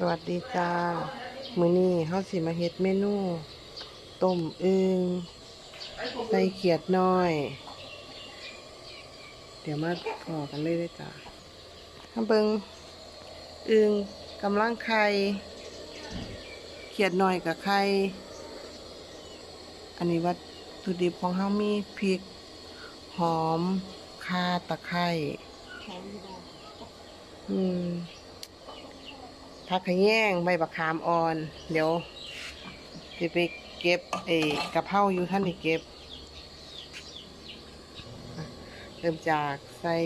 สวัสดีจ้า มื้อนี้เฮาสิมาเฮ็ดเมนูต้มอึ่งใส่เขียดน้อย เดี๋ยวมาพอกันเลยเด้อจ้าถ้าเบิงอึ่งกำลังไข่เขียดน้อยกับไข่อันนี้วัตถุดิบของเฮามีพริก หอมข่าตะไคร้อืม ผักขะแยงใบบักขามอ่อน เดี๋ยวจะไปเก็บไอ้กะเพราอยู่ท่านได้เก็บ เริ่มจากใส่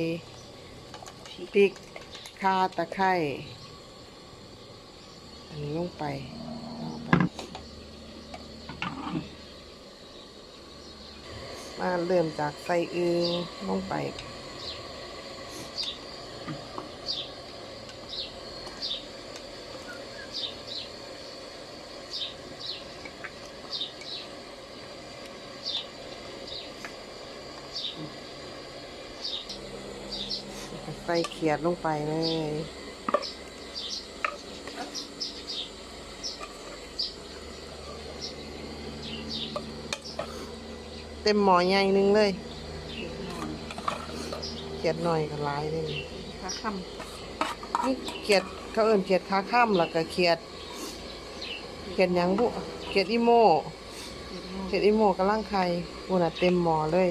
พริกข่าตะไคร้อันนี้ลงไปลงไป มาเริ่มจากใส่อึงลงไป ใส่เขียดลงไปเลยเต็มหมอใหญ่นึงเลย เขียดหน่อยก็หลายเลยขาคนี่เขียดเขาเอิ่นเขียดขาข้ามแล้วก็เขียด เขียดหยังบุเขียดอีโมเขียดอีโมกำลังไข่ปูน่ะเต็มหมอเลย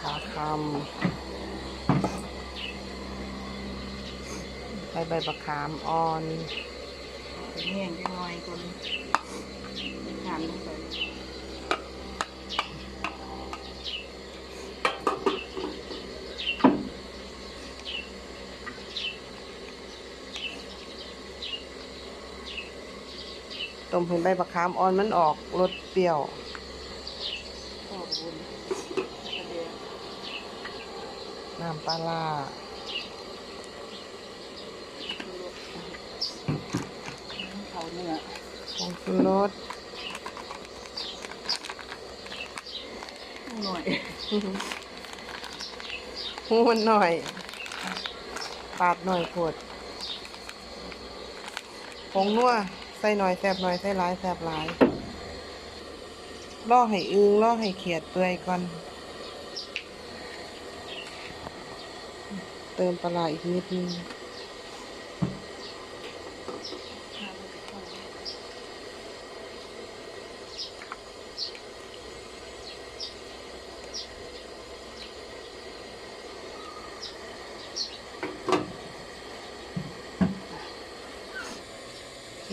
ขาคำใส่ใบบักขามอ่อนแห้งจังหน่อยคนทานลงไปต้มให้ใบบักขามอ่อนมันออกรสเปรี้ยว พ่อบุญกระเดีย น้ำปลาร้าเขาเนื้อผงชูรสหน่อยหูมันหน่อย ปาดหน่อยโพดผงนัวใส่หน่อยแซบหน่อยใส่หลายแซบหลายล่อให้อึงล่อให้เขียดเปื่อยก่อน เติมปลาอีกนิดนึง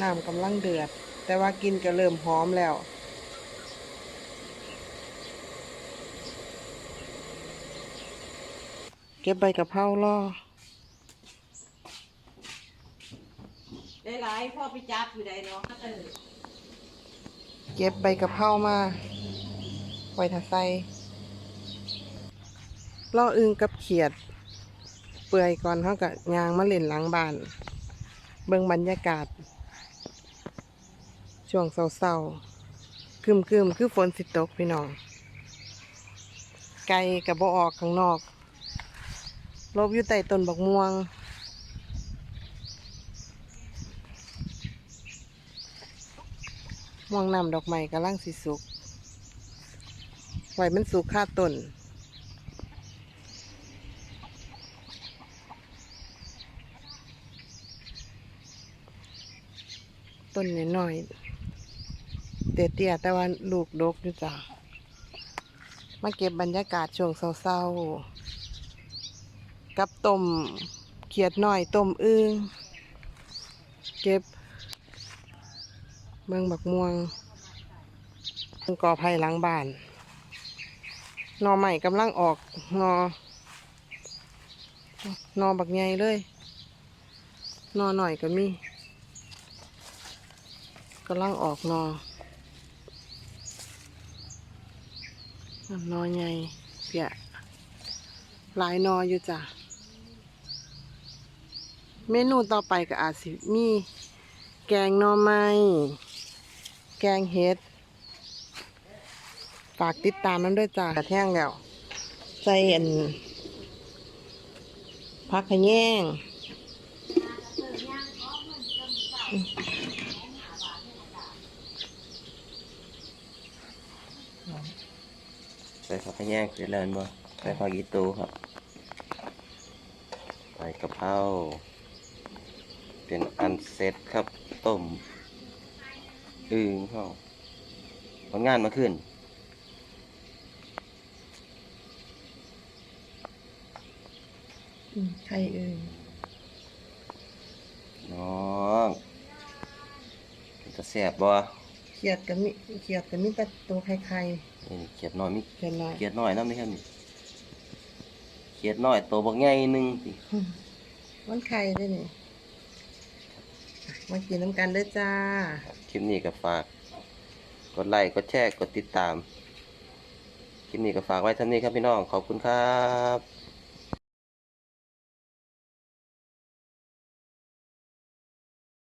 น้ำกำลังเดือด แต่ว่ากินก็เริ่มหอมแล้ว เก็บใบกะเพราล่อได้หลายพ่อไปจับอยู่ใดเนาะเออเก็บใบกะเพรามาไว้ถ้าใส่ล่ออึงกับเขียด เปื่อยก่อนเขากับยางมาเล่นหลังบ้าน เบิ่งบรรยากาศ ช่วงเศร้าๆคืมๆคือฝนสิตกพี่น้อง ไก่กับบ่ออกข้างนอก ลบอยู่ใต้ต้นบักม่วง ม่วงนำดอกไม้กำลังสิสุกไว้มันสุกค่าต้นต้นน้อยๆเตี้ยๆแต่ว่าลูกดกอยู่จ้ะมาเก็บบรรยากาศช่วงเศร้าๆ กับต้มเขียดหน่อยต้มอึ้งเก็บเมืองบักม่วงกอไผ่หลังบ้านนอใหม่กำลังออกนอนอบักใหญ่เลยนอหน่อยก็มีกำลังออกนอนอใหญ่เปียหลายนออยู่จ้ะ เมนูต่อไปก็อาจสิมี แกงหน่อไม้แกงเห็ดฝากติดตามมันด้วยจ้ากระแท่งแล้วใส่อันพักขะแยงใส่ผักขแยงเสร็จแล้วบ่ใส่ผักอีตูครับใส่กะเพรา เป็นอันเสร็จครับต้มอึ่งเข้าผลงานมาขึ้นอืมไข่เอ่ยน้องเป็นตะแสบบ่เขียดกับมิเขียดกับมิแต่ตัวไข่ไข่นี่เขียดน้อยมีเขียดน้อยเขียดน้อยน้ำนี่ครับนี่เขียดน้อยโตบักใหญ่หนึงสิอืมมันไข่ด้วยนี่ มากินน้ำกันเด้อจ้า คลิปนี้ก็ฝาก กดไลค์ กดแชร์ กดติดตาม คลิปนี้ก็ฝากไว้เท่านี้ครับพี่น้อง ขอบคุณครับ